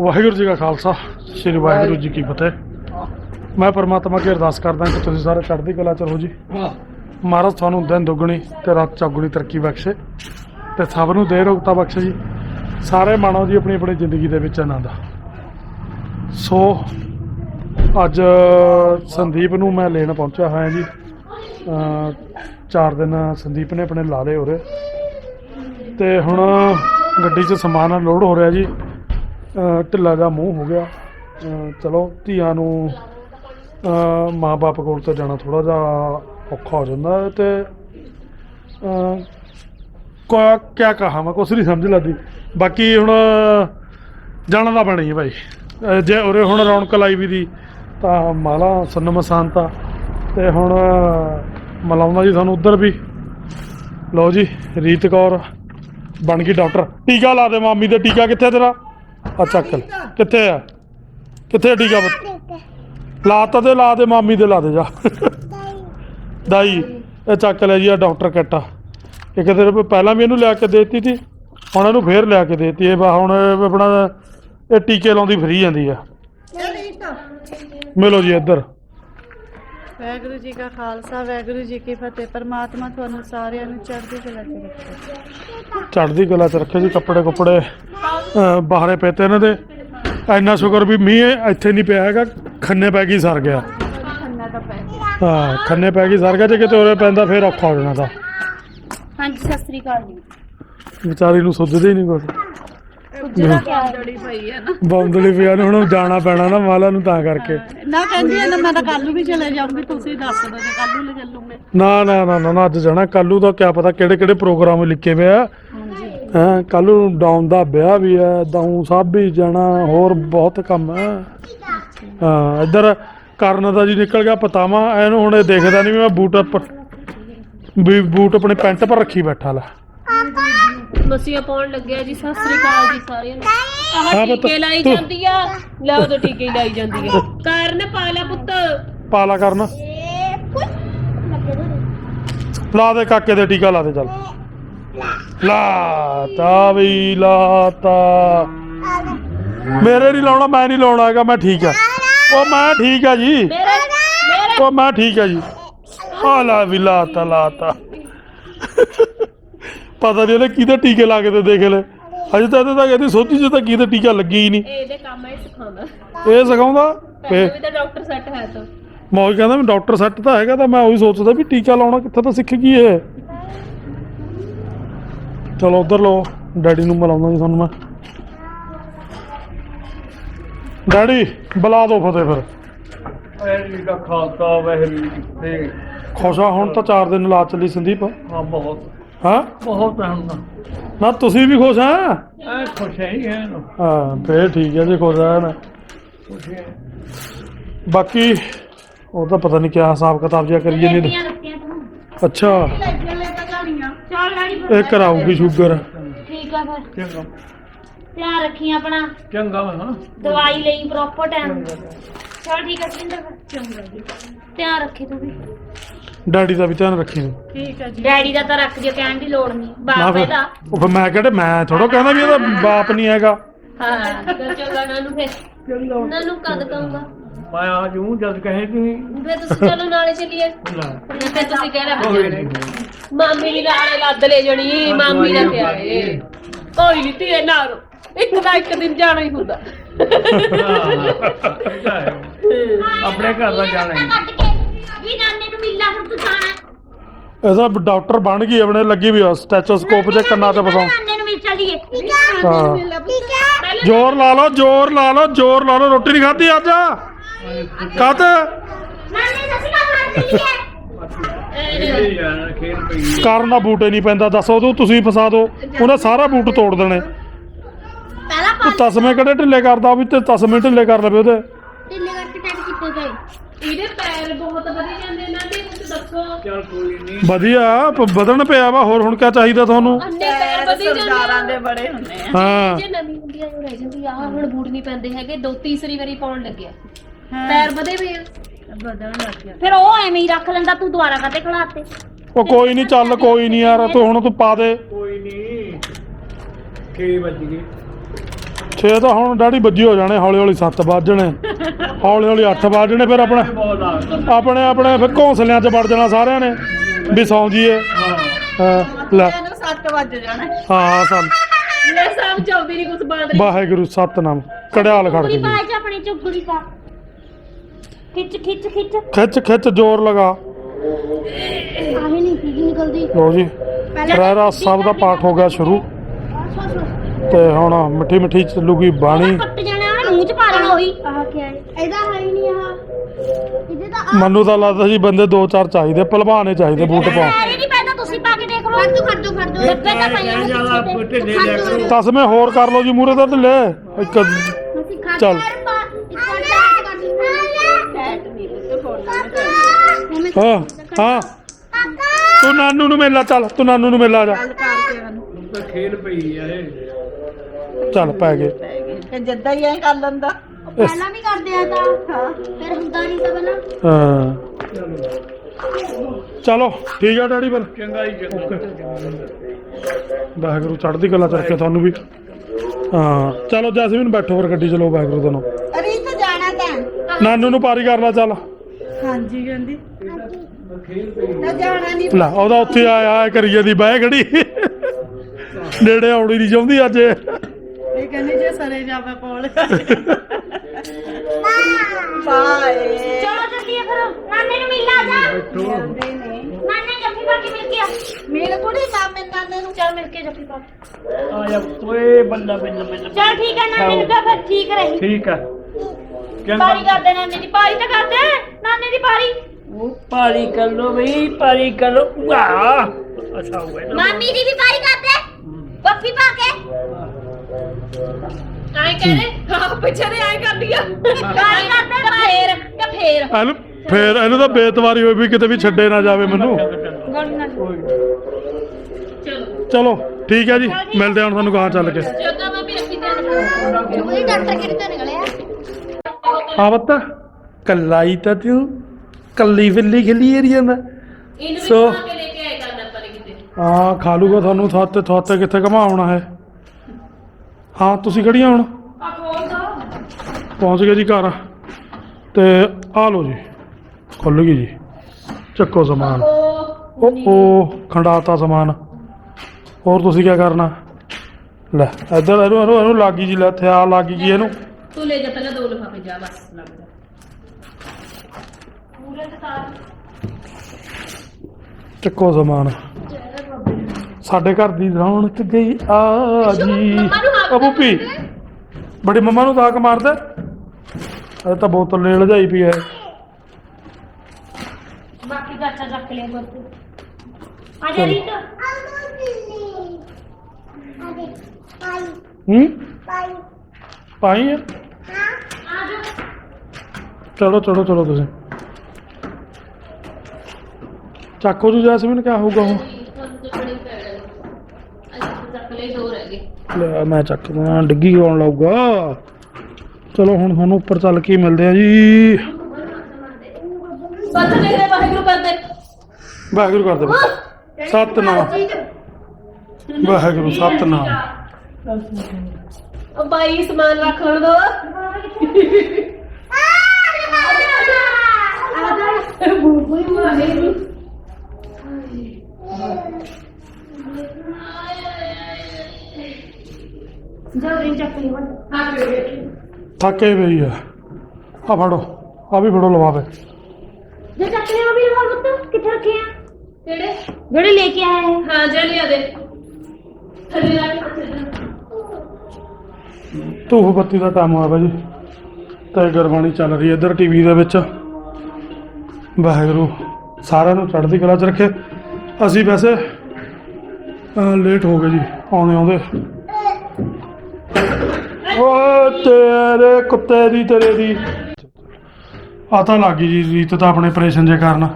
ਵਾਹਿਗੁਰੂ ਜੀ ਕਾ ਖਾਲਸਾ ਸ੍ਰੀ ਵਾਹਿਗੁਰੂ ਜੀ ਕੀ ਫਤਿਹ। ਮੈਂ ਪਰਮਾਤਮਾ ਅੱਗੇ ਅਰਦਾਸ ਕਰਦਾ ਕਿ ਤੁਸੀਂ ਸਾਰੇ ਚੜ੍ਹਦੀ ਕਲਾ ਚ ਰਹੋ ਜੀ। ਮਹਾਰਾਜ ਤੁਹਾਨੂੰ ਦਿਨ ਦੁੱਗਣੀ ਤੇ ਰਾਤ ਚੌਗੁਣੀ ਤਰੱਕੀ ਬਖਸ਼ੇ ਤੇ ਸਭ ਨੂੰ ਦੇ ਰੋਗਤਾ ਬਖਸ਼ੇ ਜੀ। ਸਾਰੇ ਮਾਣੋ ਜੀ ਆਪਣੀ ਆਪਣੀ ਜ਼ਿੰਦਗੀ ਦੇ ਵਿੱਚ ਆਨੰਦ ਸੋ ਅੱਜ ਸੰਦੀਪ ਨੂੰ ਮੈਂ ਲੈਣ ਪਹੁੰਚਿਆ ਹੋਇਆ ਜੀ। ਚਾਰ ਦਿਨ ਸੰਦੀਪ ਨੇ ਆਪਣੇ ਲਾ ਲਏ ਉਰੇ। ਤੇ ਹੁਣ ਗੱਡੀ 'ਚ ਸਮਾਨ ਲੋਡ ਹੋ ਰਿਹਾ ਜੀ। ਢਿੱਲਾ ਦਾ ਮੂੰਹ ਹੋ ਗਿਆ। ਚਲੋ, ਧੀਆਂ ਨੂੰ, ਅਹ ਮਾਂ-ਬਾਪ ਕੋਲ ਤਾਂ ਜਾਣਾ ਥੋੜਾ ਜਿਹਾ ਔਖਾ ਹੋ ਜਾਂਦਾ ਹੈ ਤੇ ਕਾ, ਕਿਆ ਕਹਾ ਮੈਂ, ਕੁਛ ਨਹੀਂ ਸਮਝ ਲੱਗਦੀ। ਬਾਕੀ ਹੁਣ ਜਾਣਾ ਤਾਂ ਪੈਣਾ ਹੀ ਹੈ ਭਾਈ। ਜੇ ਉਰੇ ਹੁਣ ਰੌਣਕ ਲਾਈ ਵੀ ਦੀ, ਤਾਂ ਮਾਲਾ ਸੁੰਨ ਮਸਾਨਤਾ ਤੇ ਹੁਣ ਮਲਾਉਣਾ ਜੀ ਸਾਨੂੰ ਉੱਧਰ ਵੀ। ਲਓ ਜੀ, ਰੀਤ ਕੌਰ, ਬਣ ਗਈ ਡਾਕਟਰ। ਟੀਕਾ ਲਾ ਦੇ ਮਾਮੀ ਦੇ, ਟੀਕਾ ਕਿੱਥੇ ਤੇਰਾ? ਆ ਚੱਕ ਲੈ। ਕਿੱਥੇ ਆ? ਕਿੱਥੇ ਆ ਟੀਕਾ ਪੁੱਤ? ਲਾ ਤਾ ਦੇ ਲਾ ਦੇ ਮਾਮੀ ਦੇ ਲਾ ਦੇ ਜਾ। ਦਾਈ ਇਹ ਚੱਕ ਲੈ ਜੀ ਆ ਡਾਕਟਰ ਕਿੱਟ ਆ। ਇੱਕ ਦਿਨ ਪਹਿਲਾਂ ਵੀ ਇਹਨੂੰ ਲਿਆ ਕੇ ਦੇਤੀ ਸੀ ਹੁਣ ਇਹਨੂੰ ਫੇਰ ਲਿਆ ਕੇ ਦੇਤੀ। ਇਹ ਬਾ ਹੁਣ ਇਹ ਆਪਣਾ ਇਹ ਟੀਕੇ ਲਾਉਂਦੀ ਫਰੀ ਜਾਂਦੀ ਆ। ਮਿਲੋ ਜੀ ਇੱਧਰ। ਵਾਹਿਗੁਰੂ ਜੀ ਕਾ ਖਾਲਸਾ ਵਾਹਿਗੁਰੂ ਜੀ ਕੀ ਫਤਿਹ। ਪਰਮਾਤਮਾ ਤੁਹਾਨੂੰ ਸਾਰਿਆਂ ਨੂੰ ਚੜ੍ਹਦੀ ਕਲਾ ਚ ਰੱਖੇ। ਚੜ੍ਹਦੀ ਕਲਾ ਚ ਰੱਖੇ ਜੀ ਕੱਪੜੇ ਕੁੱਪੜੇ ਬਾਹਰੇ ਪਏ ਤੇ ਇਹਨਾਂ ਦੇ। ਇੰਨਾ ਸ਼ੁਕਰ ਵੀ ਮੀਂਹ ਇੱਥੇ ਨਹੀਂ ਪਿਆ ਹੈਗਾ ਖੰਨੇ ਪੈ ਗਈ ਸਰ ਗਿਆ। ਹਾਂ ਖੰਨੇ ਪੈ ਗਈ ਸਰ ਗਿਆ ਜੇ ਕਿਤੇ ਉਰੇ ਪੈਂਦਾ ਫੇਰ ਔਖਾ ਹੋ ਜਾਣਾ ਤਾਂ। ਹਾਂਜੀ ਸਤਿ ਸ੍ਰੀ ਅਕਾਲ ਜੀ। ਵਿਚਾਰੀ ਨੂੰ ਸੁੱਝਦੇ ਹੀ ਨਹੀਂ ਕੁਛ। ਜਿਹੜਾ ਪਈ ਹੈ ਨਾ। ਬੰਦਲੀ ਪਿਆ ਨੂੰ ਹੁਣ ਜਾਣਾ ਪੈਣਾ ਨਾ ਮਾਲਾ ਨੂੰ ਤਾਂ ਕਰਕੇ। ਨਾ ਕਹਿੰਦੀ ਨਾ ਮੈਂ ਤਾਂ ਕੱਲ ਨੂੰ ਵੀ ਚਲੇ ਜਾਊਂਗੀ ਤੁਸੀਂ ਦੱਸ ਦਿਓ ਜੇ ਕੱਲ ਨੂੰ ਲੈ ਚੱਲੂਗੇ ਨਾ ਨਾ ਨਾ ਨਾ ਨਾ, ਅੱਜ ਜਾਣਾ। ਕੱਲੂ ਦਾ ਕਿਆ ਪਤਾ ਕਿਹੜੇ ਕਿਹੜੇ ਪ੍ਰੋਗਰਾਮ ਲਿਖੇ ਹੋਏ ਆ। ਹਾਂਜੀ। ਹਾਂ ਕੱਲੂ ਡਾਊਨ ਦਾ ਵਿਆਹ ਵੀ ਹੈ ਦਾਉ ਸਾਹਿਬ ਵੀ ਜਾਣਾ ਹੋਰ ਬਹੁਤ ਕੰਮ ਹੈ ਹਾਂ ਇੱਧਰ ਕਰਨ ਦਾ ਜੀ ਨਿਕਲ ਗਿਆ ਪਤਾਵਾ ਇਹਨੂੰ ਹੁਣ ਇਹ ਦੇਖਦਾ ਨਹੀਂ ਵੀ ਮੈਂ ਬੂਟ ਵੀ ਬੂਟ ਆਪਣੇ ਪੈਂਟ ਪਰ ਰੱਖੀ ਬੈਠਾ ਲੈ। ਮਸੀਆਂ ਪਾਉਣ ਲੱਗਿਆ ਜੀ ਸਤਿ ਸ੍ਰੀ ਅਕਾਲ ਜੀ ਸਾਰਿਆਂ ਨੂੰ। ਆਹ ਪੁੱਤ, ਟੀਕੇ ਲਾਈ ਤੂੰ- ਜਾਂਦੀ ਆ। ਲੈ ਉਹ ਟੀਕੇ ਹੀ ਲਾਈ ਜਾਂਦੀ ਆ। ਕਾਰਨ ਪਾ ਲੈ ਪੁੱਤ। ਪਾਲਾ ਕਰਨ। ਲਾ ਦੇ ਕਾਕੇ ਦੇ ਟੀਕਾ ਲਾ ਦੇ ਚੱਲ। ਲਾ ਤਾ ਵੀ ਲਾ ਤਾ। ਮੇਰੇ ਨਹੀਂ ਲਾਉਣਾ ਮੈਂ ਨਹੀਂ ਲਾਉਣਾ ਹੈਗਾ ਮੈਂ ਠੀਕ ਆ। ਉਹ ਮੈਂ ਠੀਕ ਆ ਜੀ। ਮੇਰੇ ਮੇਰੇ ਉਹ ਮੈਂ ਠੀਕ ਆ ਜੀ। ਆ ਲਾ ਵੀ ਲਾ ਤਾ ਲਾ ਤਾ। ਪਤਾ ਨਹੀਂ ਉਹਨੇ ਕਿਹਦੇ ਟੀਕੇ ਲਾ ਕੇ ਤੇ ਦੇਖ ਲੈ ਅਜੇ ਤਾਂ ਇਹਦੇ ਤਾਂ ਇਹਦੀ ਸੋਚੀ ਚ ਤਾਂ ਕਿਹਦੇ ਟੀਕਾ ਲੱਗੀ ਹੀ ਨਹੀਂ। ਇਹਦੇ ਕੰਮ ਇਹ ਸਿਖਾਉਂਦਾ। ਇਹ ਸਿਖਾਉਂਦਾ? ਪਹਿਲਾਂ ਫੇ ਵੀ ਤਾਂ ਡਾਕਟਰ ਸੈੱਟ ਹੈ ਤਾਂ। ਮੌਜ ਕਹਿੰਦਾ ਵੀ ਡਾਕਟਰ ਸੈੱਟ ਤਾਂ ਹੈਗਾ ਤਾਂ ਮੈਂ ਉਹੀ ਸੋਚਦਾ ਵੀ ਟੀਕਾ ਲਾਉਣਾ ਕਿੱਥੇ ਤਾਂ ਸਿੱਖ ਗਈ ਇਹ। ਚਲੋ ਉਧਰ ਲਓ ਡੈਡੀ ਨੂੰ ਮਿਲਾਉਂਦਾ ਜੀ ਤੁਹਾਨੂੰ ਮੈਂ। ਡੈਡੀ ਬੁਲਾ ਦਿਓ ਫਤਿਹ ਫਿਰ। ਵਾਹਿਗੁਰੂ ਦਾ ਖਾਲਸਾ ਜੀ ਖੁਸ਼ ਆ ਹੁਣ ਤਾਂ 4 ਦਿਨ ਲਾ ਚੱਲੀ ਸੰਦੀਪ। ਹਾਂ ਬਹੁਤ। ਹਾਂ ਬਹੁਤ ਹੈ ਹੁਣ ਨਾ ਤੁਸੀਂ ਵੀ ਖੁਸ਼ ਆ ਐ ਖੁਸ਼ ਹੈ ਹੀ ਹੈ ਨਾ ਹਾਂ ਫੇਰ ਠੀਕ ਹੈ ਜੀ ਖੁਸ਼ ਆ ਨਾ ਖੁਸ਼ ਹੈ ਬਾਕੀ ਉਹ ਤਾਂ ਪਤਾ ਨਹੀਂ ਕਿਆ ਹਿਸਾਬ ਕਿਤਾਬ ਜਿਆ ਕਰੀ ਜਾਂਦੀ ਨੇ। ਰੱਖੀਆਂ ਤੂੰ? ਅੱਛਾ। ਚੱਲ ਲਾੜੀ ਇਹ ਕਰਾਊਗੀ ਸ਼ੂਗਰ। ਠੀਕ ਆ ਫਿਰ। ਚੰਗਾ। ਧਿਆਨ ਰੱਖੀ ਆਪਣਾ। ਚੰਗਾ ਵਾ ਹਾਂ ਦਵਾਈ ਲਈ ਪ੍ਰੋਪਰ ਟਾਈਮ ਚਲ ਠੀਕ ਆ ਸਿੰਦਰ ਚੰਗਾ ਜੀ। ਧਿਆਨ ਰੱਖੀ ਤੂੰ ਵੀ। ਡੈਡੀ ਦਾ ਵੀ ਧਿਆਨ ਰੱਖੀ ਠੀਕ ਹੈ ਜੀ। ਡੈਡੀ ਦਾ ਤਾਂ ਰੱਖ ਦਿਓ ਕਹਿਣ ਦੀ ਲੋੜ ਨਹੀਂ। ਨਾ ਬਾਪ ਫਿਰ। ਇਹਦਾ। ਉਹ ਫਿਰ ਮੈਂ ਕਹਿੰਦਾ ਮੈਂ ਥੋੜਾ ਕਹਿੰਦਾ ਵੀ ਇਹਦਾ ਬਾਪ ਨਹੀਂ ਹੈਗਾ। ਹਾਂ ਤਾਂ ਚੰਗਾ ਨਾਨੂੰ ਫਿਰ। ਚੰਗਾ ਨਾਨੂੰ ਕਦ ਕਹੂੰਗਾ? ਮੈਂ ਆ ਜੂ ਜਦ ਕਹੇ ਤੁਸੀਂ ਫਿਰ ਤੁਸੀਂ ਚਲੋ ਨਾਲੇ ਚੱਲੀਏ। ਲੈ ਫਿਰ ਤੁਸੀਂ ਕਹਿਣਾ ਕੋਈ ਨਹੀਂ। ਮਾਮੀ ਦੀ ਨਾਲੇ ਲੱਦ ਲੈ ਜਣੀ ਮਾਮੀ ਦਾ ਪਿਆਰੇ ਕੋਈ ਨਹੀਂ ਧੀਏ ਨਾ ਰੋ। ਇੱਕ ਦਾ ਇੱਕ ਦਿਨ ਜਾਣਾ ਹੀ ਹੁੰਦਾ। ਆਪਣੇ ਘਰ ਦਾ ਜਾਣਾ ਹੀ। ਵੀ ਨਾਨੇ ਨੂੰ ਮਿਲਣਾ ਫਿਰ ਤੂੰ ਜਾਣਾ। ਇਹਦਾ ਡਾਕਟਰ ਬਣ ਗਈ ਆਪਣੇ ਲੱਗੀ ਵੀ ਆ ਸਟੈਚੋਸਕੋਪ ਜੇ ਕੰਨਾਂ ਤੇ ਫਸਾਉਂ ਨਾਨੇ ਨੂੰ ਮਿਲ ਚੱਲੀਏ। ਹਾਂ। ਜ਼ੋਰ ਲਾ ਲਓ ਜ਼ੋਰ ਲਾ ਲਓ ਜ਼ੋਰ ਲਾ ਲਓ। ਰੋਟੀ ਨਹੀਂ ਖਾਧੀ ਅੱਜ? ਕਦ ਨਾਨੇ ਪਈ ਕਰਨ ਦਾ ਬੂਟ ਹੀ ਨਹੀਂ ਪੈਂਦਾ ਦੱਸੋ ਤੂੰ ਤੁਸੀਂ ਫਸਾ ਦਿਓ। ਉਹਨੇ ਸਾਰਾ ਬੂਟ ਤੋੜ ਦੇਣੇ। ਪਹਿਲਾਂ ਤੂੰ ਤਸਮੇ ਕਿਹੜੇ ਢਿੱਲੇ ਕਰਦਾ ਵੀ ਤੇ ਤਸਮੇ ਢਿੱਲੇ ਕਰ ਲਵੇ ਉਹਦੇ। ਢਿੱਲੇ ਕਰਕੇ ਟੱਟ ਕੀਤੇ ਗਏ। ਇਹਦੇ ਪੈਰ ਬਹੁਤ ਵਧੀ ਜਾਂਦੇ ਨਾ ਤੇ ਕੁਝ ਦੱਸੋ? ਚਲ ਕੋਈ ਨਹੀਂ ਵਧੀਆ ਪ- ਵਧਣ ਪਿਆ ਵਾ ਹੋਰ ਹੁਣ ਕਿਆ ਚਾਹੀਦਾ ਤੁਹਾਨੂੰ? ਅੰਨੇ ਪੈਰ ਵਧੀ ਸਰਦਾਰਾਂ ਜਾਂਦੇ ਦੇ ਬੜੇ ਹੁੰਦੇ ਆ। ਹਾਂ। ਜੇ ਨਵੀਂ ਹੁੰਦੀ ਆ ਉਹ ਰਹਿ ਜਾਂਦੀ ਆ ਹੁਣ ਬੂਟ ਨਹੀਂ ਪੈਂਦੇ ਹੈਗੇ ਦੋ ਤੀਸਰੀ ਵਾਰੀ ਪਾਉਣ ਲੱਗਿਆ। ਪੈਰ ਵਧੇ ਪਏ ਆ। ਬਦਲਣ ਲੱਗ ਗਿਆ। ਫਿਰ ਉਹ ਐਵੇਂ ਹੀ ਰੱਖ ਲੈਂਦਾ ਤੂੰ ਦੁਬਾਰਾ ਕਦੇ ਖਲਾਤੇ ਉਹ ਕੋਈ ਨਹੀਂ ਚੱਲ ਕੋਈ ਨਹੀਂ ਯਾਰ ਤੂੰ ਹੁਣ ਤੂੰ ਪਾ ਦੇ। ਕੋਈ ਨਹੀਂ 6 ਵਜ ਗਏ। 6 ਤਾਂ ਹੁਣ ਡੈਡੀ ਵੱਜੀ ਹੋ ਜਾਣੇ ਹੌਲੀ ਹੌਲੀ 7 ਵੱਜਣੇ ਹੌਲੀ ਹੌਲੀ 8 ਵੱਜਣੇ ਫਿਰ ਆਪਣੇ। ਆਪਣੇ ਆਪਣੇ ਫਿਰ ਘੌਂਸਲਿਆਂ 'ਚ ਵੜ ਜਾਣਾ ਸਾਰਿਆਂ ਨੇ ਵੀ ਸੌਂ ਜੀਏ ਹਾਂ। ਲੈ। ਇਹਨੂੰ 7 ਵਜ ਜਾਣਾ। ਹਾਂ ਸਭ ਲੈ ਸਾਮ ਚਾਉਂਦੀ ਨਹੀਂ ਕੁਝ ਬਾਤ ਵਾਹਿਗੁਰੂ ਸਤਨਾਮ। ਕੜਿਆਲ ਖੜ ਗਈ। ਆਪਣੀ ਚੁਗਲੀ ਪਾ। ਖਿੱਚ ਖਿੱਚ ਖਿੱਚ। ਖਿੱਚ ਖਿੱਚ ਜ਼ੋਰ ਲਗਾ। ਆਹੀ ਨਹੀਂ ਪੀਗੀ ਨਿਕਲਦੀ। ਲੋ ਜੀ ਰਹਿਰਾ ਸਾਹਿਬ ਦਾ ਪਾਠ ਹੋ ਗਿਆ ਸ਼ੁਰੂ। ਤੇ ਹੁਣ ਮਿੱਠੀ ਮਿੱਠੀ ਚੱਲੂਗੀ ਬਾਣੀ। ਕੱਟ ਜਾਣਾ ਉਹਨੇ ਮੂੰਹ ਚ ਪਾ ਲੈਣਾ ਉਹੀ ਆਹ ਕੀ ਹੈ? ਇਹਦਾ ਹੈ ਹੀ ਨਹੀਂ ਆਹ। ਇਹਦੇ ਤਾਂ ਮੈਨੂੰ ਤਾਂ ਲੱਗਦਾ ਜੀ ਬੰਦੇ ਦੋ ਚਾਰ ਚਾਹੀਦੇ ਭਲਵਾਨੇ ਚਾਹੀਦੇ ਬੂਟ ਪਾਉਣ। ਨਹੀਂ ਪੈਂਦਾ ਤੁਸੀਂ ਪਾ ਕੇ ਦੇਖ ਲਓ। ਖੜ ਦੋ ਖੜ ਦੋ ਡੱਬੇ ਤਾਂ ਪਈਆਂ ਨੇ ਜ਼ਿਆਦਾ ਫੁੱਟੇ ਲੈ ਲਿਆ ਕਰੋ। ਤਸਮੇ ਹੋਰ ਕਰ ਲਓ ਜੀ ਮੂਰੇ ਤਾਂ ਲੈ। ਇੱਕ ਅਸੀਂ ਚੱਲ। ਪਾ ਇੱਕ ਵਾਰ ਕਰ ਤੇ ਫੋੜਨਾ ਹਾਂ ਹਾਂ। ਤੂੰ ਨਾਨੂ ਨੂੰ ਮਿਲ ਲਾ ਚੱਲ ਤੂੰ ਨਾਨੂ ਨੂੰ ਮਿਲ ਜਾ ਗੱਲ ਕਰਕੇ ਉਹਨੂੰ ਹੁਣ ਤਾਂ ਖੇਲ ਪਈ ਆ। ਇਹ ਚੱਲ ਪੈ ਗਏ। ਫਿਰ ਜਿੱਦਾਂ ਹੀ ਐ ਕਰ ਲੈਂਦਾ। ਪਹਿਲਾਂ ਵੀ ਕਰਦੇ ਆ ਤਾਂ ਫਿਰ ਹੁੰਦਾ ਨਹੀਂ ਤਾਂ ਪਹਿਲਾਂ। ਹਾਂ। ਚਲੋ ਠੀਕ ਆ ਡੈਡੀ ਫਿਰ। ਚੰਗਾ ਹੀ ਚੰਗਾ। ਵਾਹਿਗੁਰੂ ਚੜ੍ਹਦੀ ਕਲਾ ਚ ਰੱਖੇ ਤੁਹਾਨੂੰ ਵੀ। ਹਾਂ। ਚਲੋ ਜੈਸਮੀਨ ਬੈਠੋ ਫਿਰ ਗੱਡੀ ਚਲੋ ਵਾਹਿਗੁਰੂ ਤੁਹਾਨੂੰ ਅਰੇ ਤਾਂ ਜਾਣਾ ਤਾਂ। ਨਾਨੂ ਨੂੰ ਪਾਰੀ ਕਰ ਲਾ ਚੱਲ। ਹਾਂਜੀ ਕਹਿੰਦੀ। ਤਾਂ ਜਾਣਾ ਨਹੀਂ। ਲੈ ਉਹਦਾ ਉੱਥੇ ਆਇਆ ਆਇਆ ਕਰੀ ਜਾਂਦੀ ਬਾਹ ਖੜੀ। ਨੇੜੇ ਆਉਣੀ ਨਹੀਂ ਚਾਹੁੰਦੀ ਅੱਜ। ਸਰੇ ਜਾਵੇ ਪੌਲ ਬਾਏ। ਚਲੋ ਚੱਲੀਏ ਫਿਰ। ਨਾਨੇ ਨੂੰ ਮਿਲ ਆ ਜਾ। ਮਿਲਦੇ ਨੇ। ਨਾਨੇ ਜੱਫੀ ਪਾ ਕੇ ਮਿਲ ਕੇ ਆ। ਮੇਰੇ ਕੋਲ ਹੀ ਮਾਮੇ ਨਾਨੇ ਨੂੰ। ਚੱਲ ਮਿਲ ਕੇ ਜੱਫੀ ਪਾ ਕੇ। ਆ ਜਾ ਓਏ ਬੰਦਾ ਬੰਦਾ ਬੰਦਾ ਚੱਲ ਠੀਕ ਹੈ ਨਾਨੇ ਨੂੰ ਕਹ ਫਿਰ ਠੀਕ ਰਹੀ। ਠੀਕ ਆ। ਪਾਰੀ ਕਰਦੇ ਨਾਨੇ ਦੀ ਪਾਰੀ ਤਾਂ ਕਰਦੇ ਨਾਨੇ ਦੀ ਪਾਰੀ। ਉਹ ਪਾਰੀ ਕਰ ਲੋ ਬਈ ਪਾਰੀ ਕਰ ਲੋ ਵਾਹ ਅੱਛਾ ਹੋਇਆ ਨਾਨੀ ਦੀ ਵੀ ਪਾਰੀ ਕਰਦੇ। ਬੱਫੀ ਪਾ ਕੇ। ਆਏ ਕਹਿੰਦੇ ਹਾਂ ਪਿੱਛੇ ਦੇ ਆਏ ਕਰ ਲਿਆ ਪਾਰੀ ਕਰਦੇ ਫੇਰ ਤੇ ਫੇਰ। ਇਹਨੂੰ ਫੇਰ ਇਹਨੂੰ ਤਾਂ ਬੇਤਵਾਰੀ ਹੋਈ ਵੀ ਕਿਤੇ ਵੀ ਛੱਡੇ ਨਾ ਜਾਵੇ ਮੈਨੂੰ। ਗੋਲੀ ਨਾਲ ਚਲੋ। ਚਲੋ ਠੀਕ ਹੈ ਜੀ। ਮਿਲਦੇ ਹਾਂ ਹੁਣ ਤੁਹਾਨੂੰ ਗਾਂ ਚੱਲ ਕੇ। ਜੋਗਾ ਮੈਂ ਵੀ ਰੱਖੀ ਤੇ ਉਹੀ ਡਾਕਟਰ ਕਿਹੜੇ ਤੋਂ ਨਿਕਲਿਆ? ਆ ਬੱਤਾ ਕੱਲਾਈ ਤਾਂ ਤੂੰ ਕੱਲੀ ਵਿੱਲੀ ਖਿਲੀ ਏਰੀਆ ਦਾ ਇਹਨੂੰ ਵੀ ਕੇ ਲੈ ਕੇ ਆਏ ਕਰਨਾ ਪਰ ਕਿਤੇ। ਹਾਂ ਖਾ ਲੂਗਾ ਤੁਹਾਨੂੰ ਥੱਤ ਥੱਤ ਕਿੱਥੇ ਘਮਾਉਣਾ ਹੈ। ਹਾਂ ਤੁਸੀਂ ਕਿਹੜੀਆਂ ਹੁਣ? ਆ ਕੋਲ ਦਾ ਪਹੁੰਚ ਗਏ ਜੀ ਘਰ। ਤੇ ਆ ਲਓ ਜੀ ਖੁੱਲ ਗਈ ਜੀ। ਚੱਕੋ ਸਮਾਨ। ਉਹ ਓ ਓ ਖੰਡਾਤਾ ਸਮਾਨ। ਹੋਰ ਤੁਸੀਂ ਕੀ ਕਰਨਾ? ਲੈ ਇੱਧਰ ਇਹਨੂੰ ਇਹਨੂੰ ਇਹਨੂੰ ਲੱਗੀ ਜੀ ਲੈ ਇੱਥੇ ਆ ਲੱਗੀ ਜੀ ਇਹਨੂੰ। ਤੂੰ ਲੈ ਜਾ ਪਹਿਲਾਂ ਦੋ ਲਿਫਾਫੇ ਜਾ ਬਸ ਲੱਗ ਜਾ। ਪੂਰੇ ਤੇ ਤਾਰ ਚੱਕੋ ਸਮਾਨ। ਸਾਡੇ ਘਰ ਦੀ ਰੌਣਕ ਗਈ ਆ ਜੀ। ਆ ਬੂਪੀ ਬੜੀ ਮੰਮਾ ਨੂੰ ਤਾਕ ਮਾਰਦਾ। ਇਹ ਤਾਂ ਬੋਤਲ ਲੈ ਲਜਾਈ ਪਈ ਹੈ। ਬਾਕੀ ਗਾਚਾ ਚੱਕ ਲਿਆ ਬਸ। ਆ ਜਾ ਰੀਤ। ਹੂੰ? ਪਾਈ। ਹੈ? ਆ ਜਾ। ਚਲੋ ਚਲੋ ਚਲੋ ਤੁਸੀਂ। ਚੱਕੋ ਜੀ ਜੈਸਮੀਨ ਕਿਆ ਹੋਊਗਾ ਹੁਣ ਬੜੀ ਪੈੜ ਅੱਜ ਤੱਕ ਲੈ ਦੋ ਰਹਿ ਗਏ ਲੈ ਮੈਂ ਚੱਕਦਾ ਡਿੱਗੀ ਆਉਣ ਲਾਊਗਾ ਚਲੋ ਹੁਣ ਤੁਹਾਨੂੰ ਉੱਪਰ ਚੱਲ ਕੇ ਮਿਲਦੇ ਆ ਜੀ ਸੱਤ ਮੇਰੇ ਵਾਹਿਗੁਰੂ ਕਰਦੇ ਵਾਹਿਗੁਰੂ ਕਰਦੇ ਸਤਨਾਮ ਵਾਹਿਗੁਰੂ ਸਤਨਾਮ ਉਹ ਬਾਈ ਸਮਾਨ ਰੱਖ ਲੈਣ ਦੋ ਜਾ ਰਿੰਗ ਚੱਕ ਲਈ ਥੱਕੇ ਪਈ ਆ। ਆ ਫੜੋ ਆ ਵੀ ਫੜੋ ਲਵਾਵੇ ਜੇ ਚੱਕ ਲਿਆ ਵੀ ਹੋਰ ਪੁੱਤ। ਕਿੱਥੇ ਰੱਖੇ ਆ? ਕਿਹੜੇ? ਜਿਹੜੇ ਲੈ ਕੇ ਆਏ ਹਾਂ ਜੇ ਲਿਆ ਦੇ। ਥੱਲੇ ਰੱਖ ਥੱਲੇ ਧੂਫ ਬੱਤੀ ਦਾ ਕੰਮ ਹੋਇਆ ਜੀ ਤੇ ਗੁਰਬਾਣੀ ਚੱਲ ਰਹੀ ਹੈ ਇੱਧਰ ਟੀਵੀ ਦੇ ਵਿੱਚ। ਵਾਹਿਗੁਰੂ ਸਾਰਿਆਂ ਨੂੰ ਚੜ੍ਹਦੀ ਕਲਾ 'ਚ ਰੱਖੇ। ਅਸੀਂ ਵੈਸੇ ਅਹ, ਲੇਟ ਹੋ ਗਏ ਜੀ ਆਉਂਦੇ ਆਉਂਦੇ ਓ ਤੇਰੇ ਕੁੱਤੇ ਦੀ ਤੇਰੇ ਦੀ। ਆ ਤਾਂ ਲੱਗੀ ਜੀ ਰੀਤ ਤਾਂ ਆਪਣੇ ਆਪਰੇਸ਼ਨ ਜੇ ਕਰਨ।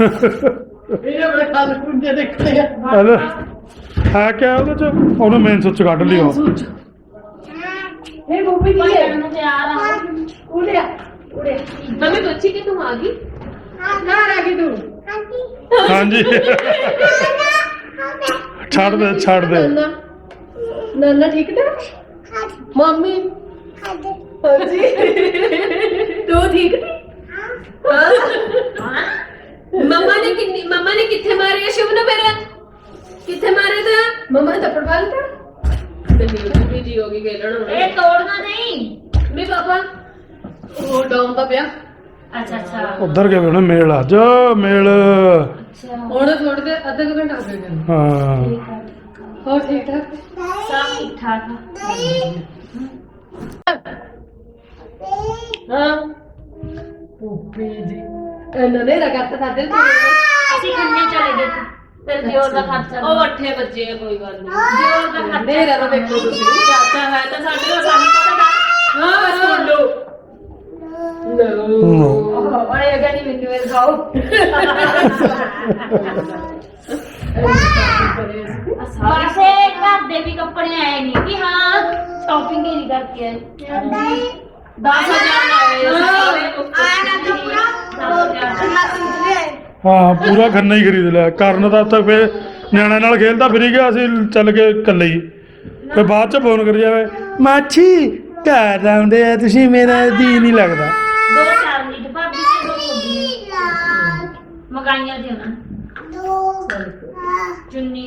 ਇਹ ਬੜੇ ਖਾਲ ਕੁੰਡੇ ਦੇਖਦੇ ਆ। ਹੈਲੋ। ਹੈ ਕਿਆ ਉਹਦੇ ਚ? ਉਹਨੂੰ ਮੇਨ ਸੁੱਚ ਕੱਢ ਲਿਓ। ਇਹ ਬੁੱਬੀ ਕੀ ਹੈ। ਨੂੰ ਤਿਆਰ ਆ। ਉੜਿਆ ਉੜਿਆ। ਮੰਮੀ ਪੁੱਛੀ ਕਿ ਤੂੰ ਆ ਗਈ? ਨਾ ਆ ਗਈ ਤੂੰ। ਹਾਂਜੀ। ਛੱਡ ਦੇ ਛੱਡ ਦੇ। ਨਾਨਾ ਠੀਕ ਠਾਕ ਮੰਮੀ? ਹਾਂਜੀ। ਤੂੰ ਠੀਕ ਹਾਂ। ਮਮਾ ਨੇ ਕਿੰਨੀ ਮਮਾ ਨੇ ਕਿੱਥੇ ਮਾਰਿਆ ਸ਼ੁਭ ਨੂੰ ਮੇਰਾ ਕਿੱਥੇ ਮਾਰੇ ਤਾ? ਮਮਾ ਨੇ ਥੱਪੜ ਮਾਰ ਤਾ ਤੇ ਨੀ ਜੀ ਹੋ ਗਈ ਖੇਲਣ ਇਹ ਤੋੜਨਾ ਨਹੀਂ। ਮੇ ਪਾਪਾ। ਉਹ ਡਾਊਨ ਦਾ ਪਿਆ। ਅੱਛਾ ਅੱਛਾ। ਉਧਰ ਗਏ ਹੋਣੇ ਮੇਲ ਅੱਜ ਮੇਲ। ਅੱਛਾ। ਹੁਣ ਥੋੜੇ ਦੇ ਅੱਧਾ ਘੰਟਾ ਹੋ ਗਿਆ ਹਾਂ। ਹੋਰ ਠੀਕ ਠਾਕ? ਸਭ ਠੀਕ ਠਾਕ। ਹਾਂ। ਪੁੱਪੀ ਜੀ ਇਹਨਾਂ ਨੇ ਰਗਤ ਸਾਡੇ ਅਸੀਂ ਖੰਨੇ ਚਲੇ ਗਏ ਫਿਰ ਦਿਓਰ ਦਾ ਖਰਚਾ। ਉਹ ਅੱਠੇ ਬੱਜੇ ਆ ਕੋਈ ਗੱਲ ਨਹੀਂ ਦਿਓਰ ਦਾ ਖਰਚਾ। ਮੇਰਾ ਤਾਂ ਦੇਖੋ ਤੁਸੀਂ। ਚਾਚਾ ਹੈ ਤਾਂ ਸਾਡੇ ਕੋਲ ਸਾਨੂੰ ਪਤਾ ਦਾ ਹਾਂ। ਸੁਣ ਲਓ। No. ਓਏ ਅਗਾ ਨਹੀਂ ਮੈਨੂੰ ਇਹ ਖਾਓ ਵੈਸੇ ਘਰ ਦੇ ਵੀ ਕੱਪੜੇ ਆਏ ਨਹੀਂ ਕਿ ਹਾਂ ਸ਼ਾਪਿੰਗ ਹੀ ਨਹੀਂ ਕਰਕੇ ਆਏ। 10000 ਲਾਏ ਆਇਆ ਨਾ ਕੱਪੜਾ ਹਾਂ ਪੂਰਾ ਖੰਨਾ ਹੀ ਖਰੀਦ ਲਿਆ। ਕਰਨ ਦਾ ਉੱਥੇ ਫੇ ਨਿਆਣਿਆਂ ਨਾਲ ਖੇਲਦਾ ਫਿਰੀ ਗਿਆ ਅਸੀਂ ਚੱਲ ਕੇ ਇਕੱਲੇ ਹੀ। ਫੇ ਬਾਅਦ ਚ ਫੋਨ ਕਰ ਜਾਵੇ ਮਾਛੀ ਘਰ ਆਉਂਦੇ ਆ ਤੁਸੀਂ ਮੇਰਾ ਜੀ ਨਹੀਂ ਲੱਗਦਾ। ਦੋ ਚਾਰ ਭਾਬੀ ਤੇ ਦੋ ਮਗਾਈਆਂ ਦੀ। ਉਹਨਾਂ ਚੁੰਨੀ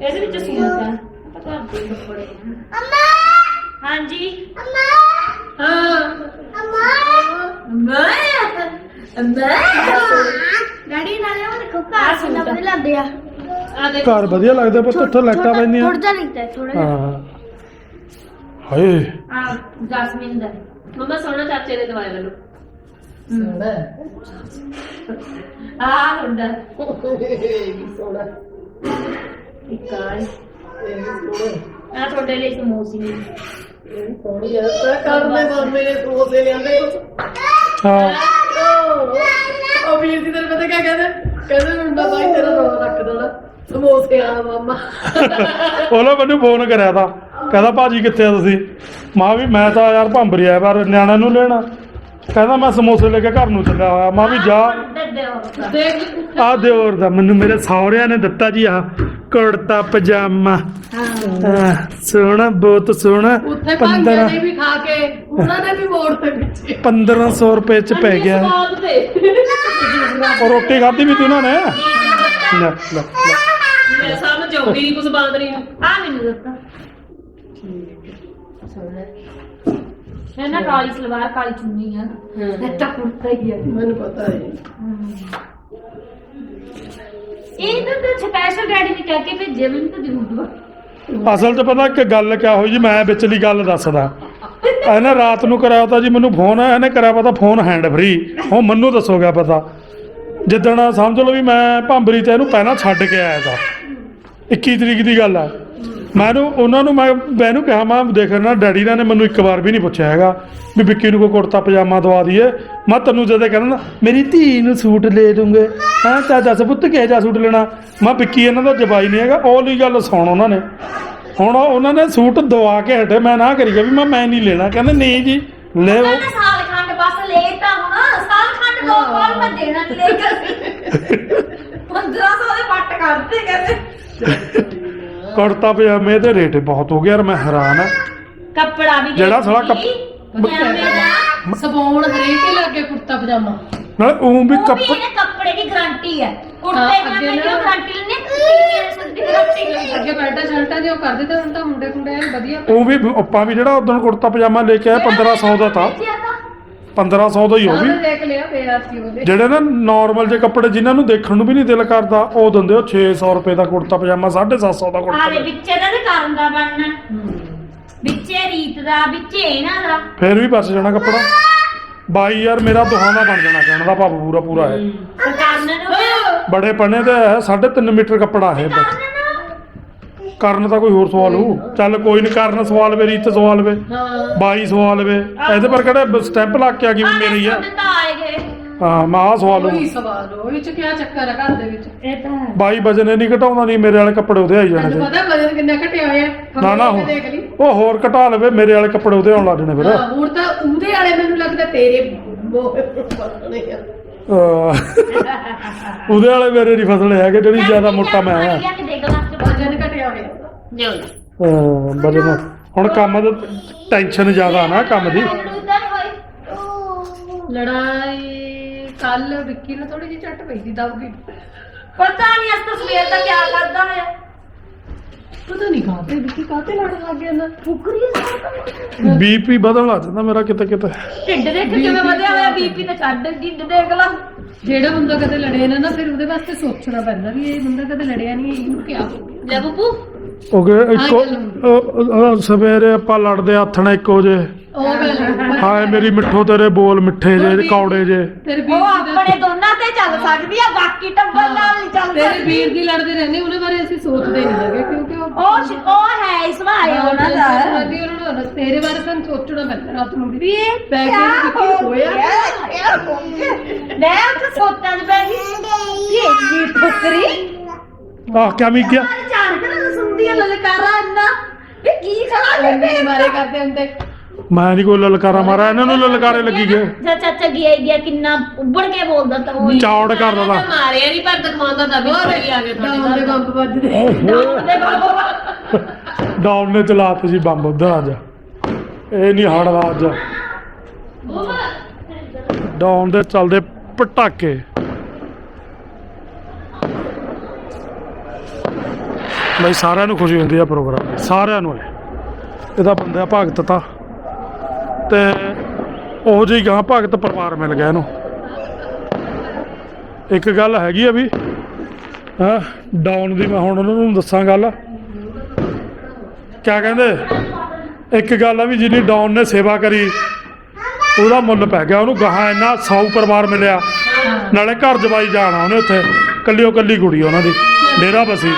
ਇਹਦੇ ਵਿੱਚ ਸੂਟ ਹੈ ਪਤਾ ਘਰ ਦੇ ਕੱਪੜੇ ਅੰਮਾ! ਹਾਂਜੀ? ਹਾਂ। ਅੰਮਾ! ਅੰਮਾ ਡੈਡੀ ਨਾਲੇ ਉਹ ਦੇਖੋ ਘਰ ਕਿੰਨਾ ਵਧੀਆ ਲੱਗਦੇ ਆ। ਆ ਦੇਖ। ਘਰ ਵਧੀਆ ਲੱਗਦਾ ਪਰ ਉੱਥੇ ਲਾਈਟਾਂ ਪੈਂਦੀਆਂ। ਥੋੜਾ ਜਿਹਾ ਲਿਖਦਾ ਥੋੜਾ ਜਿਹਾ। ਹਾਂ। ਹਾਏ। ਆ ਜਸਮੀਨ ਦਾ ਮਮਾ ਸੋਨਾ ਚਾਚੇ ਨੇ ਦਵਾਈ ਮੈਨੂੰ ਆ ਹੁੰਦਾ ਸੋਨਾ ਇੱਕ ਆ ਆ ਤੁਹਾਡੇ ਲਈ ਸਮੋਸੇ ਥੋੜੀ ਜਿਹਾ ਕਰ ਮੈਂ ਮੰਮੀ ਨੇ ਕੋਸੇ ਲਿਆਂਦੇ ਹਾਂ ਉਹ ਵੀਰ ਜੀ ਤੈਨੂੰ ਪਤਾ ਕਿਆ ਕਹਿੰਦੇ ਕਹਿੰਦੇ ਮੁੰਡਾ ਬਾਈ ਤੇਰਾ ਰੋ ਰੱਖ ਦੇਣਾ ਸਮੋਸੇ ਆ ਮਾਮਾ ਉਹਨੇ ਮੈਨੂੰ ਫੋਨ ਕਰਿਆ ਤਾਂ ਕਹਿੰਦਾ ਭਾਜੀ ਕਿੱਥੇ ਆ ਤੁਸੀਂ ਮਾਂ ਵੀ ਮੈਂ ਤਾਂ ਯਾਰ ਭੰਬਰੀ ਆਇਆ ਪਰ ਨਿਆਣਿਆਂ ਨੂੰ ਲੈਣਾ ਕਹਿੰਦਾ ਮੈਂ ਸਮੋਸੇ ਲੈ ਕੇ ਘਰ ਨੂੰ ਚੱਲਿਆ ਹੋਇਆ। ਮਾਂ ਵੀ ਜਾ। ਆ ਦਿਓਰ ਦਾ ਮੈਨੂੰ ਮੇਰੇ ਸਹੁਰਿਆਂ ਨੇ ਦਿੱਤਾ ਜੀ ਆ ਕੁੜਤਾ ਪਜਾਮਾ। ਹਾਂ। ਸੋਹਣਾ ਬਹੁਤ ਸੋਹਣਾ। ਉੱਥੇ 15 ਭਾਂਜਿਆਂ ਨੇ ਵੀ ਖਾ ਕੇ ਉਹਨਾਂ ਨੇ ਵੀ ਮੋੜ ਤੇ ਪਿੱਛੇ 1500 ਰੁਪਏ ਚ ਪੈ ਗਿਆ। ਉਹ ਰੋਟੀ ਖਾਧੀ ਵੀ ਤੀ ਉਹਨਾਂ ਨੇ? ਲੈ ਲੈ ਲੈ ਮੈਂ ਸਮਝ ਆਉਂਦੀ ਨਹੀਂ ਕੁਝ ਬਾਂਦਰੀ ਨੂੰ ਆ। ਮੈਨੂੰ ਦਿੱਤਾ ਮੈਂ ਨਾ ਕਾਲੀ ਸਲਵਾਰ ਕਾਲੀ ਚੁੰਨੀ ਆ। ਇਹ ਤਾਂ ਕੁੜਤਾ ਹੀ ਆ। ਮੈਨੂੰ ਪਤਾ ਹੈ। ਇਹ ਤਾਂ ਤੇ ਸਪੈਸ਼ਲ ਡੈਡੀ ਨੇ ਕਹਿ ਕੇ ਭੇਜਿਆ ਮੈਨੂੰ ਤਾਂ ਜ਼ਰੂਰ ਦਵਾ ਅਸਲ 'ਚ ਪਤਾ ਕਿ ਗੱਲ ਕਿਆ ਹੋਈ ਜੀ ਮੈਂ ਵਿਚਲੀ ਗੱਲ ਦੱਸਦਾ। ਇਹਨੇ ਰਾਤ ਨੂੰ ਕਰਾਇਆ ਤਾਂ ਜੀ ਮੈਨੂੰ ਫੋਨ ਇਹਨੇ ਕਰਿਆ ਪਤਾ ਫੋਨ ਹੈਂਡ ਫ੍ਰੀ ਉਹ ਮੈਨੂੰ ਦੱਸੋਗਾ ਪਤਾ। ਜਿੱਦਣ ਸਮਝ ਲਓ ਵੀ ਮੈਂ ਭੰਬਰੀ ਤੇ ਇਹਨੂੰ ਪਹਿਲਾਂ ਛੱਡ ਕੇ ਆਇਆ ਤਾਂ 21 ਤਰੀਕ ਦੀ ਗੱਲ ਆ। ਮੈਨੂੰ ਉਹਨਾਂ ਨੂੰ ਮੈਂ ਮੈਨੂੰ ਕਿਹਾ ਮੈਂ ਦੇਖਣਾ ਡੈਡੀ ਨਾਲ ਨੇ ਮੈਨੂੰ ਇੱਕ ਵਾਰ ਵੀ ਨਹੀਂ ਪੁੱਛਿਆ ਹੈਗਾ ਵੀ ਵਿੱਕੀ ਨੂੰ ਕੋਈ ਕੁੜਤਾ ਪਜਾਮਾ ਦਵਾ ਦਈਏ। ਮੈਂ ਤੈਨੂੰ ਜਦੋਂ ਕਹਿੰਦਾ ਨਾ, ਮੇਰੀ ਧੀ ਨੂੰ ਸੂਟ ਲੈ ਦੂੰਗੇ। ਹਾਂ ਤਾਂ ਦੱਸ ਪੁੱਤ ਕਿਹੋ ਜਿਹਾ ਸੂਟ ਲੈਣਾ? ਮੈਂ ਵਿੱਕੀ ਇਹਨਾਂ ਦਾ ਜਵਾਈ ਨਹੀਂ ਹੈਗਾ ਉਹ ਲਈ ਗੱਲ ਸੁਣ ਉਹਨਾਂ ਨੇ। ਹੁਣ ਉਹਨਾਂ ਨੇ ਸੂਟ ਦਵਾ ਕੇ ਹਟੇ ਮੈਂ ਨਾ ਕਰੀ ਗਿਆ ਵੀ ਮੈਂ ਮੈਂ ਨਹੀਂ ਲੈਣਾ। ਕਹਿੰਦੇ ਨਹੀਂ ਜੀ ਲੈ ਉਹ ਤਾਂ ਸਾਲ ਖੰਡ ਬਸ ਲੈ ਤਾਂ ਹੁਣ ਸਾਲ ਖੰਡ ਦੋ ਕੋਲ ਮੈਂ ਦੇਣਾ ਨਹੀਂ ਲੈ ਕੇ 1500 ਦੇ ਵੱਟ ਕਰਦੇ ਕਹਿੰਦੇ। ਕੁੜਤਾ ਪਜਾਮੇ ਦੇ ਰੇਟ ਬਹੁਤ ਹੋ ਗਿਆ ਯਾਰ ਮੈਂ ਹੈਰਾਨ ਆ ਕੱਪੜਾ ਵੀ ਜਿਹੜਾ ਸਾਲਾ ਕੱਪ- ਪਜਾਮੇ ਦਾ ਹਰੇਕ ਹੀ ਲੱਗੇ ਕੁੜਤਾ ਪਜਾਮਾ। ਨਾਲੇ ਉਹ ਵੀ ਉਹ ਵੀ ਕੱਪ ਇਹਨੇ ਕੱਪੜੇ ਦੀ ਗਾਰੰਟੀ ਹੈ। ਕੁੜਤੇ ਹਾਂ, ਦੀ ਅੱਗੇ ਮੈਂ ਕਿਉਂ ਨਾ- ਗਾਰੰਟੀ ਲੈਣੇ ਅੱਗੇ ਪੈਂਟਾਂ ਸ਼ਰਟਾਂ ਦੀ ਉਹ ਕਰਦੇ ਤੇ ਹੁਣ ਤਾਂ ਮੁੰਡੇ ਕੁੰਡੇ ਐਨ ਵਧੀਆ ਉਹ ਵੀ ਆਪਾਂ ਵੀ ਜਿਹੜਾ ਉਦੋਂ ਕੁੜਤਾ ਪਜਾਮਾ ਲੈ ਕੇ ਆਏ 1500 ਦਾ ਤਾਂ। 1500 ਦਾ ਹੀ ਉਹ ਵੀ। ਉਹਨੇ ਦੇਖ ਲਿਆ ਪਿਆ ਸੀ ਉਹਦੇ। ਜਿਹੜੇ ਨਾ ਨਾਰਮਲ ਜੇ ਕੱਪੜੇ ਜਿਨ੍ਹਾਂ ਨੂੰ ਦੇਖਣ ਨੂੰ ਵੀ ਨਹੀਂ ਦਿਲ ਕਰਦਾ ਉਹ ਦਿੰਦੇ ਉਹ 600 ਰੁਪਏ ਦਾ ਕੁੜਤਾ ਪਜਾਮਾ 750 ਦਾ ਕੁੜਤਾ। ਪਜਾਮਾ। ਵਿੱਚੇ ਦਾ ਤੇ ਕਰਨ ਦਾ ਬਣਨਾ। ਵਿੱਚੇ ਰੀਤ ਦਾ ਵਿੱਚੇ ਇਹਨਾਂ ਦਾ। ਫਿਰ ਵੀ ਬਚ ਜਾਣਾ ਕੱਪੜਾ। ਬਾਈ ਯਾਰ ਮੇਰਾ ਦੋਹਾਂ ਦਾ ਬਣ ਜਾਣਾ ਕਹਿਣ ਦਾ ਭਾਵ ਪੂਰਾ ਪੂਰਾ ਹੈ ਕਰਨ ਨੂੰ ਬੜੇ ਪਣੇ ਤੇ ਹੈ 3.5 ਮੀਟਰ ਕੱਪੜਾ ਹੈ ਬਸ। ਕਰਨ ਤਾਂ ਕੋਈ ਹੋਰ ਸਵਾਲ ਹੋ। ਚੱਲ ਕੋਈ ਨਹੀਂ ਕਰਨ ਸਵਾਲ ਵੇ ਰੀਤ ਸਵਾਲ ਵੇ ਹਾਂ। ਬਾਈ ਸਵਾਲ ਵੇ। ਇਹਦੇ ਪਰ ਕਿਹੜਾ ਸਟੈਂਪ ਲੱਗ ਕੇ ਆ ਗਈ ਵੀ ਮੇਰੀ ਆ? ਆਲੇ ਤਾਂ ਆਏ ਗਏ। ਹਾਂ ਮੈਂ ਆਹ ਸਵਾਲ ਉਹੀ ਨੂੰ ਸਵਾਲ ਉਹ ਵਿੱਚ ਕੀ ਚੱਕਰ ਹੈ ਘਰ ਦੇ ਵਿੱਚ? ਇਹ ਤਾਂ ਹੈ। ਬਾਈ ਵਜਨ ਨਹੀਂ ਘਟਾਉਂਦਾ ਨਹੀਂ ਮੇਰੇ ਵਾਲੇ ਕੱਪੜੇ ਉਹਦੇ ਆਈ ਜਾਣੇ ਸੀ ਪਤਾ ਵਜਨ ਕਿੰਨਾ ਘਟਿਆ ਹੋਇਆ ਨਾ ਨਾ ਹੋ- ਦੇਖ ਲਈ। ਉਹ ਹੋਰ ਘਟਾ ਲਵੇ ਮੇਰੇ ਵਾਲੇ ਕੱਪੜੇ ਉਹਦੇ ਆਉਣ ਲੱਗ ਜਾਣੇ ਫਿਰ। ਹਾਂ ਹੁਣ ਤਾਂ ਉਹਦੇ ਵਾਲੇ ਮੈਨੂੰ ਲੱਗਦਾ ਤੇਰੇ ਮੋਹ ਫਸਣੇ ਆ ਅਹ ਉਹਦੇ ਵਾਲੇ ਮੇਰੇ ਨਹੀਂ ਫਸਲੇ ਹੈਗੇ ਜਿਹੜੀ ਜ਼ਿਆਦਾ ਮੋਟਾ ਮੈਂ ਆ। ਕੇ ਵਜਨ ਘਟਿਆ ਹੋਇਆ ਅਹ ਹੁਣ ਕੰਮ ਦਾ ਟੈਨਸ਼ਨ ਜ਼ਿਆਦਾ ਨਾ ਕੰਮ ਦੀ। ਲੜਾਈ ਕੱਲ ਵਿੱਕੀ ਨੂੰ ਥੋੜੀ ਜਿਹੀ ਝੱਟ ਪਈ ਸੀ ਦਬਗੀ ਪਤਾ ਨਹੀਂ ਅਸ ਤਸਵੀਰ ਦਾ ਕੀ ਕਰਦਾ ਹੋਇਆ। ਪਤਾ ਨਹੀਂ ਕਾਹਤੇ ਵਿੱਕੀ ਕਾਹਤੇ ਲੜਨ ਲੱਗ ਗਿਆ ਨਾ? ਫੁਕਰੀ ਬੀਪੀ ਵਧਣ ਲੱਗ ਜਾਂਦਾ ਮੇਰਾ ਕਿਤੇ ਕਿਤੇ। ਢਿੱਡ ਦੇਖ ਕਿਵੇਂ ਵਧਿਆ ਹੋਇਆ ਬੀਪੀ ਤੇ ਛੱਡ ਢਿੱਡ ਦੇਖ ਲਾ। ਜਿਹੜਾ ਬੰਦਾ ਕਦੇ ਲੜਿਆ ਨਾ ਨਾ ਫਿਰ ਉਹਦੇ ਵਾਸਤੇ ਸੋਚਣਾ ਪੈਂਦਾ ਵੀ ਇਹ ਬੰਦਾ ਕਦੇ ਲੜਿਆ ਨਹੀਂ ਇਹਨੂੰ ਕੀ ਹੋ ਲੈ ਬੱਬੂ। ਉਹ ਕਿ ਇੱਕੋ ਸਵੇਰੇ ਆਪਾਂ ਲੜਦੇ ਹੱਥ ਨਾਲ ਇੱਕੋ ਜੇ ਉਹ ਗੱਲ ਹਾਏ ਮੇਰੀ ਮਿੱਠੋ ਤੇਰੇ ਬੋਲ ਮਿੱਠੇ ਜੇ ਕੌੜੇ ਜੇ। ਤੇਰੇ ਉਹ ਵੀਰ ਦੀ ਆਪਣੇ ਦੋਨਾਂ ਤੇ ਚੱਲ ਸਕਦੀ ਆ ਬਾਕੀ ਟੱਬਰ ਨਾਲ ਨਹੀਂ ਚੱਲ ਤੇਰੇ ਸਕਦੀ ਵੀਰ ਦੀ ਲੜਦੇ ਰਹਿੰਦੇ ਉਹਦੇ ਬਾਰੇ ਅਸੀਂ ਸੋਚਦੇ ਨਹੀਂ ਹੈਗੇ ਕਿਉਂਕਿ ਉਹ ਉਹ ਸ਼- ਉਹ ਹੈ ਇਸਮਾਇਲ ਉਹਨਾਂ ਦਾ। ਲੱਗਦੀ ਉਹਨਾਂ ਨੂੰ ਤੇਰੇ ਬਾਰੇ ਸਾਨੂੰ ਸੋਚਣਾ ਪੈਂਦਾ ਰਾਤ ਨੂੰ ਵੀ। ਵੀ ਇਹ ਪੈ ਕੇ ਕਿਆ ਵਿੱਕੀ ਨੂੰ ਹੋਇਆ ਕਿਆ ਹੋ ਗਿਆ? ਮੈਂ ਉੱਥੇ ਸੋਚਾਂ ਚ ਪੈ ਗਈ। ਇਹ ਕੀ ਫੁਕਰੀ? ਆਹ ਕਿਆ ਵੀ ਗਿਆ ਚਾਰ ਕੇ ਨਾ ਸੁਣਦੀ ਆ ਲਲਕਾਰਾ ਇੰਨਾ। ਵੀ ਕੀ ਖੜਾ ਉਹਨੇ ਮਾਰੇ ਕਰਦੇ ਹੁੰਦੇ। ਮੈਂ ਨਹੀਂ ਕੋਈ ਲਲਕਾਰਾ ਮਾਰਿਆ ਇਹਨਾਂ ਨੂੰ ਲਲਕਾਰੇ ਲੱਗੀ ਗਏ। ਜਾ ਚਾਚਾ ਗਿਆ ਹੀ ਗਿਆ ਕਿੰਨਾ ਉੱਬੜ ਕੇ ਬੋਲਦਾ ਤਾਂ ਉਹ। ਚੌੜ ਕਰਦਾ ਤਾ। ਮਾਰਿਆ ਨਹੀਂ ਪਰ ਦਿਖਾਉਂਦਾ ਤਾਂ ਵੀ ਆ ਗਿਆ ਤੁਹਾਡੇ ਦੇ ਬੰਬ ਵੱਜਦੇ। ਦੇ ਬਾਬਾ। ਡਾਊਨ ਨੇ ਚਲਾਤੇ ਸੀ ਬੰਬ ਉਧਰ ਅੱਜ। ਇਹ ਨਹੀਂ ਹੜਦਾ ਅੱਜ। ਡਾਊਨ ਦੇ ਚੱਲਦੇ ਪਟਾਕੇ। ਬਈ ਸਾਰਿਆਂ ਨੂੰ ਖੁਸ਼ੀ ਹੁੰਦੀ ਆ ਪ੍ਰੋਗਰਾਮ। ਸਾਰਿਆਂ ਨੂੰ ਹੈ ਇਹਦਾ ਬੰਦਾ ਭਗਤ ਤਾ। ਤੇ ਉਹ ਜਿਹੀ ਗਾਂ ਭਗਤ ਪਰਿਵਾਰ ਮਿਲ ਗਿਆ ਇਹਨੂੰ। ਇੱਕ ਗੱਲ ਹੈਗੀ ਆ ਵੀ, ਹਾਂ, ਡਾਊਨ ਦੀ ਮੈਂ ਹੁਣ ਉਹਨਾਂ ਨੂੰ ਦੱਸਾਂ ਗੱਲ। ਕਿਆ ਕਹਿੰਦੇ? ਇੱਕ ਗੱਲ ਆ ਵੀ ਜਿੰਨੀ ਡਾਊਨ ਨੇ ਸੇਵਾ ਕਰੀ, ਉਹਦਾ ਮੁੱਲ ਪੈ ਗਿਆ। ਉਹਨੂੰ ਗਾਹਾਂ ਇੰਨਾ ਸਾਊ ਪਰਿਵਾਰ ਮਿਲਿਆ। ਨਾਲੇ ਘਰ ਜਵਾਈ ਜਾਣਾ ਉਹਨੇ ਉੱਥੇ। ਕੱਲਿਓ ਕੱਲੀ ਕੁੜੀ ਉਹਨਾਂ ਦੀ। ਡੇਰਾ ਬਸੀ।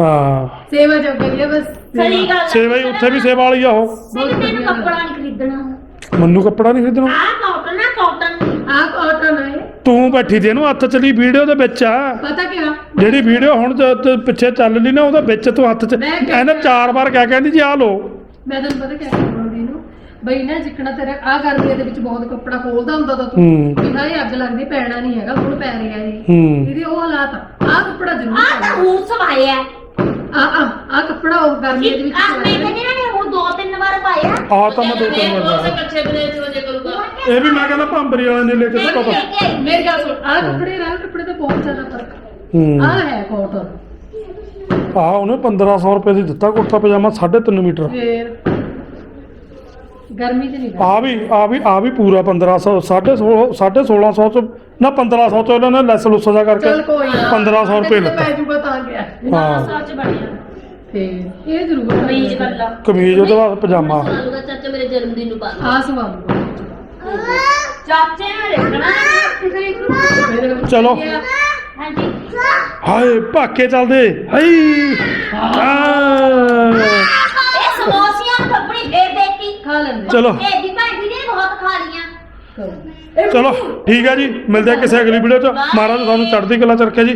ਹਾਂ। ਸੇਵਾ ਜੋ ਬਸ। ਸਹੀ ਗੱਲ ਸੇਵਾ ਹੀ ਉੱਥੇ ਵੀ ਸੇਵਾ ਵਾਲੀ ਆ ਉਹ। ਨਹੀਂ ਤੈਨੂੰ ਕੱਪੜਾ ਨਹੀਂ ਖਰੀਦਣਾ। ਮੈਨੂੰ ਕੱਪੜਾ ਨਹੀਂ ਖਰੀਦਣਾ। ਆਹ ਕਾਟਨ ਆ ਕਾਟਨ ਆਪ ਆਟੋ ਹੈ ਤੂੰ ਬੈਠੀ ਤੇ ਇਹਨੂੰ ਹੱਥ ਚਲੀ ਵੀਡੀਓ ਦੇ ਵਿੱਚ ਆ। ਪਤਾ ਕਿਆ? ਜਿਹੜੀ ਵੀਡੀਓ ਹੁਣ ਜ- ਤੇ ਪਿੱਛੇ ਚੱਲ ਲਈ ਨਾ ਉਹਦੇ ਵਿੱਚ ਤੂੰ ਹੱਥ ਚ ਮੈਂ ਕਿਹਾ- ਇਹਨੇ ਚਾਰ ਵਾਰ ਕਹਿ ਕਹਿੰਦੀ ਜੀ ਆ ਲੋ ਮੈਂ ਤੈਨੂੰ ਪਤਾ ਕਿਆ ਕਹਿੰਦੀ ਨੂੰ? ਬਈ ਨਾ ਜਿੱਕਣਾ ਤੇਰਾ ਆ ਗਰਮੀਆਂ ਦੇ ਵਿੱਚ ਬਹੁਤ ਕੱਪੜਾ ਖੋਲਦਾ ਹੁੰਦਾ ਤਾਂ ਤੂੰ। ਹੂੰ। ਵੀ ਹਾਂ ਇਹ ਅੱਗ ਲੱਗਦੀ ਪੈਣਾ ਨਹੀਂ ਹੈਗਾ ਹੁਣ ਪੈ ਰਿਹਾ ਇਹ। ਹੂੰ। ਇਹਦੇ ਉਹ ਹਾਲਾਤ ਆ। ਆਹ ਕੱਪੜਾ ਜ਼ਰੂਰ ਆਹ ਤਾਂ ਹੁਣ ਸਵਾਇਆ। ਆ ਆ ਆ ਕੱਪੜਾ ਉਹ ਗਰਮੀਆਂ ਦੇ ਵਿੱਚ ਆ ਮੈਂ ਕਹਿੰਦੀ ਨਾ ਹੁਣ ਦੋ ਤਿੰਨ ਵਾਰ ਪਾਇਆ। ਆ ਤਾਂ ਮੈਂ ਦੋ ਤਿੰਨ ਵਾਰ ਪਾਇਆ। ਕੱਚੇ ਬਲੇ ਚ ਵਜੇ ਕਰੂਗਾ ਇਹ ਵੀ ਮੈਂ ਕਹਿੰਦਾ ਭੰਬਰੀ ਵਾਲੇ ਨੇ ਲੈ ਕੇ ਮੈਂ ਪਤਾ ਲੈ ਕੇ ਆਈ ਮੇਰੀ ਗੱਲ ਸੁਣ। ਆ ਕੱਪੜੇ ਨਾਲ ਕੱਪੜੇ ਦਾ ਬਹੁਤ ਜ਼ਿਆਦਾ ਫ਼ਰਕ ਹੂੰ। ਆ ਹੈ ਕਾਟਨ ਆ ਉਹਨੇ 1500 ਰੁਪਏ ਦੀ ਦਿੱਤਾ ਕੁੜਤਾ ਪਜਾਮਾ 3.5 ਮੀਟਰ। ਫੇਰ ਗਰਮੀ ਚ ਨਹੀਂ ਆ ਵੀ ਆ ਵੀ ਆ ਵੀ ਪੂਰਾ 1500 1650 1600 ਚ ਨਾ 1500 ਚ ਉਹਨਾਂ ਨੇ ਲੈਸ ਲੁੱਸ ਦਾ ਕਰਕੇ ਚੱਲ ਕੋਈ ਨਾ। 1500 ਰੁਪਏ ਲਿੱਤਾ। ਪੈ ਜੂਗਾ ਤਾਂ ਗਿਆ। ਨਾ ਹਾਂ। ਸੱਚ ਬਣਿਆ ਫੇਰ ਇਹ ਜ਼ਰੂਰ ਕਮੀਜ਼ ਕੱਲਾ ਕਮੀਜ਼ ਉਹਦੇ ਬਾਅਦ ਪਜਾਮਾ। ਆਲੂਗਾ ਚਾਚਾ ਮੇਰੇ ਜਨਮ ਦਿਨ ਨੂੰ ਪਾ हाँ, ਲਓ हाँ, ਆ ਸਵਾਲ ਚਾਚੇ ਨੇ ਰੱਖਣਾ ਫਿਰ ਚਲੋ। ਹਾਂਜੀ। ਹਾਏ ਭਾਕੇ ਚੱਲਦੇ। ਹਈ। ਆ ਇਹ ਸਮੋਸੀਆਂ ਨੂੰ ਆਪਣੀ ਦੇ ਦੇਤੀ ਖਾ ਲੈਂਦੇ ਚਲੋ। ਇਹ ਦੀ ਭਾਈ ਨੇ ਬਹੁਤ ਖਾ ਲੀਆਂ ਚਲੋ ਠੀਕ ਹੈ ਜੀ। ਮਿਲਦੇ ਆ ਕਿਸੇ ਅਗਲੀ ਵੀਡੀਓ ਚ। ਮਹਾਰਾਜ ਤੁਹਾਨੂੰ ਚੜ੍ਹਦੀ ਕਲਾ ਚ ਰੱਖੇ ਜੀ।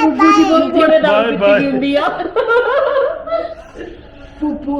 ਬੁੱਬੂ ਹੁੰਦੀ ਆ। ਪੁੱਪੂ